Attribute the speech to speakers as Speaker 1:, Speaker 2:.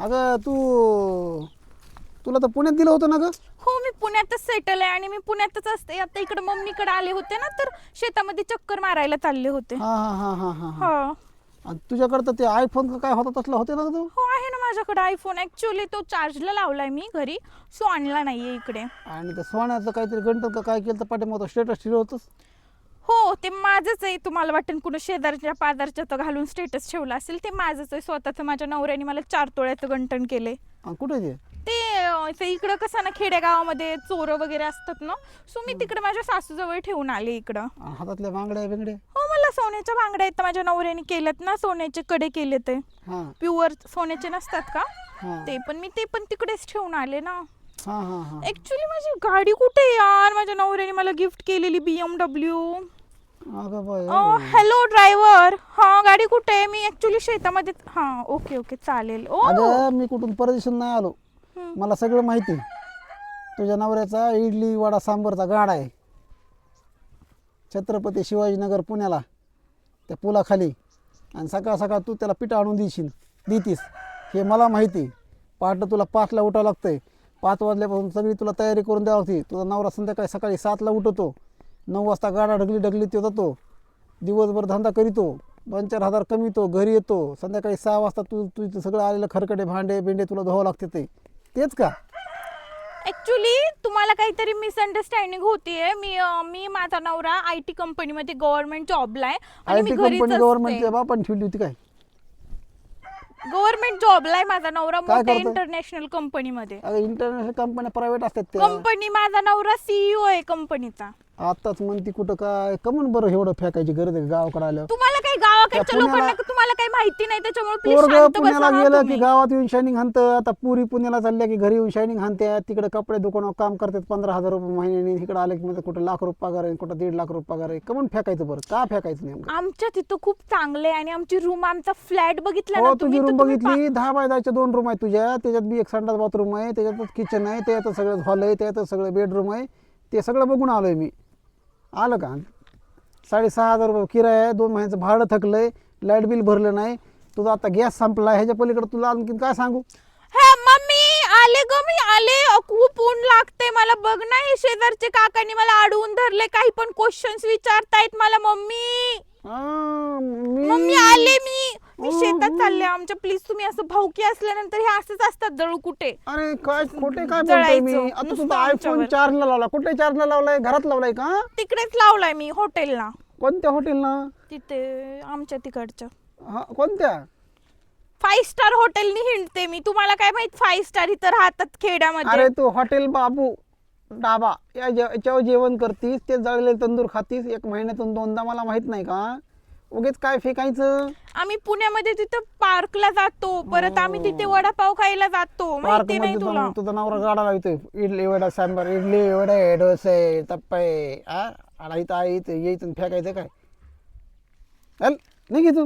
Speaker 1: अगं तू तुला तर पुण्यात दिलं होतं ना ग?
Speaker 2: हो मी पुण्यातच सेटल आहे आणि मी पुण्यातच असते. आता इकडे मम्मीकडे आले होते ना तर शेतामध्ये चक्कर मारायला चालले होते.
Speaker 1: हा हा हा हा हा हा.
Speaker 2: हो.
Speaker 1: आणि तुझ्याकडं तर ते आयफोन का काय होता तसला होते ना ग तू?
Speaker 2: हो आहे ना माझ्याकडे आयफोन ऍक्च्युली तो चार्जला लावलाय मी घरी. सो आणला नाहीये इकडे.
Speaker 1: आणि ते सोन्याचं काहीतरी गणपत का काय केलं तर पाठीमागं स्टेटस ठेवलं होतंस
Speaker 2: हो ते माझंच आहे. तुम्हाला वाटेल कुणा शेजारच्या पाजारच्या तो घालून स्टेटस ठेवला असेल ते माझंच आहे. स्वतःच माझ्या नवऱ्याने मला चार तोळ्याचं गंटण केले
Speaker 1: कुठे ते?
Speaker 2: इकडं कसं ना खेडेगावामध्ये चोरं वगैरे असतात ना सो मी तिकडे माझ्या सासूजवळ ठेवून आले इकडं.
Speaker 1: हातातल्या बांगड्या बिंगड्या
Speaker 2: हो मला सोन्याच्या बांगड्या आहेत. माझ्या नवऱ्याने केल्यात ना सोन्याचे कडे केले ते.
Speaker 1: हा.
Speaker 2: प्युअर सोन्याचे नसतात का?
Speaker 1: हा.
Speaker 2: ते पण मी ते पण तिकडेच ठेवून आले ना.
Speaker 1: हा हा हा.
Speaker 2: ऍक्च्युली माझी गाडी कुठे आहे यार? माझ्या नवऱ्याने मला गिफ्ट केलेली बीएमडब्ल्यू
Speaker 1: अगं बाय
Speaker 2: हॅलो ड्रायव्हर हा गाडी कुठे आहे? मी ऍक्च्युली शेतामध्ये हा ओके ओके चालेल. ओ!
Speaker 1: अगं मी कुठून परदेशात नाही आलो. मला सगळं माहिती तुझ्या नवऱ्याचा इडली वडा सांबरचा गाडा आहे. छत्रपती शिवाजीनगर पुण्याला त्या पुलाखाली. आणि सकाळ सकाळ तू त्याला पिठा आणून देशील देतीस. हे मला माहिती पहाटे तुला पाचला उठावं लागतंय. पाच वाजल्यापासून सगळी तुला तयारी करून द्यावी लागते. तुझा नवरा संध्याकाळी सकाळी सातला उठवतो नऊ वाजता गाडा ढगली ढगली तो जातो. दिवसभर धंदा करीतो. दोन चार हजार कमीतो घरी येतो. संध्याकाळी सहा वाजता तू तुझं सगळं आलेलं खरकटे भांडे बिंडे तुला धुवावं लागते ते. तेच का?
Speaker 2: ऍक्च्युली तुम्हाला काहीतरी मिसअंडरस्टँडिंग होतीये. मी अं, मी माझा नवरा आय टी कंपनीमध्ये गव्हर्नमेंट जॉबला आहे
Speaker 1: आय
Speaker 2: आणि मी
Speaker 1: टी
Speaker 2: घरीच
Speaker 1: कंपनी
Speaker 2: असते.
Speaker 1: गव्हर्नमेंटच्या बापाने ठेवली होती काय?
Speaker 2: गव्हर्नमेंट जॉबला आहे माझा नवरा
Speaker 1: काय
Speaker 2: मोठ्या? इंटरनॅशनल कंपनीमध्ये
Speaker 1: अगं इंटरनॅशनल कंपन्या प्रायव्हेट असतात त्या.
Speaker 2: कंपनी माझा नवरा सीईओ आहे कंपनीचा
Speaker 1: आताच म्हणती कुठं काय? कमून बरं एवढं फेकायची गरज आहे गावाकडे आल्यावर
Speaker 2: तुम्हाला काही गावाकडच्या
Speaker 1: त्या पुण्याला-
Speaker 2: लोकांना तुम्हाला काही माहिती नाही त्याच्यामुळे प्लीज
Speaker 1: पोरग
Speaker 2: शांत बसा
Speaker 1: पुण्याला गेलं की
Speaker 2: तुम्ही.
Speaker 1: गावात येऊन शायनिंग हाणत. आता पुरी पुण्याला चालल्या की घरी येऊन शायनिंग हाणते तिकडे कपडे दुकानावर काम करतात पंधरा हजार रुपये महिन्याने. इकडे आले की म्हणजे कुठं लाख रुपये पगार आहे कुठं दीड लाख रुपये पगार आहे. कमून फेकायचं बरं? का फेकायचं नेमकं?
Speaker 2: आमच्या तिथं खूप चांगले आहे आणि आमची रूम आमचा फ्लॅट बघितला ना
Speaker 1: हो
Speaker 2: तुम्ही
Speaker 1: तुझी
Speaker 2: तर
Speaker 1: रूम
Speaker 2: तुम्ही
Speaker 1: बघितली. दहा बाय दहाच्या दोन रूम आहे तुझ्या. त्याच्यात बी एक संडास बाथरूम आहे त्याच्यातच किचन आहे त्याच्यातच सगळं हॉल आहे त्याच्यातच सगळं बेडरूम आहे. ते सगळं बघून आलोय मी. आलं का? साडेसहा हजार रुपये किराया आहे दोन महिन्याचं भाडं थकलंय लाइट बिल भरलं नाही. तुझा आता गॅस संपला ह्याच्या पलीकडे तुला आणखी काय सांगू?
Speaker 2: हे मम्मी आले ग मी आले. खूप ऊन लागते मला. बघ ना हे शेजारचे काकांनी मला अडवून धरले काही पण क्वेश्चन्स विचारतायत मला मम्मी. मम्मी आले मी. मी शेतात चालले आमच्या प्लीज तुम्ही असं भाऊकी असल्यानंतर हे असंच असतात दळू कुठे?
Speaker 1: अरे काय खोटे काय बोलतोय मी?
Speaker 2: जळायचं,
Speaker 1: आता
Speaker 2: नुसतं
Speaker 1: तुझा आयफोन
Speaker 2: आमच्यावर.
Speaker 1: चार्जला लावला. कुठे चार्जला लावलाय? घरात लावलाय का?
Speaker 2: तिकडेच लावलाय मी हॉटेलला
Speaker 1: कोणत्या हॉटेलला
Speaker 2: तिथे आमच्या तिकडच्या.
Speaker 1: हा कोणत्या?
Speaker 2: फाईव्ह स्टार हॉटेलनी हिंडते मी. तुम्हाला काय माहीत फाईव्ह स्टार इथं राहतात खेड्यामध्ये?
Speaker 1: अरे तू हॉटेल बाबू डाबा. या जे- याच्यावर जेवण करतीस ते जळलेले तंदूर खातीस एक महिन्यातून दोनदा मला माहीत नाही का? उगीच काय फेकायचं?
Speaker 2: आम्ही पुण्यामध्ये तिथं पार्कला जातो. परत आम्ही तिथे वडापाव खायला जातो.
Speaker 1: पार्क
Speaker 2: माहिती नाही
Speaker 1: मध्ये
Speaker 2: तुला?
Speaker 1: जाऊन तुझा नवरा गाडा लावतोय इडली वडा सांबार इडली वडे डोसे तप्पे. आ? आणि इथं आहे इथं आणि फेकायचं काय? चल नाही घेतो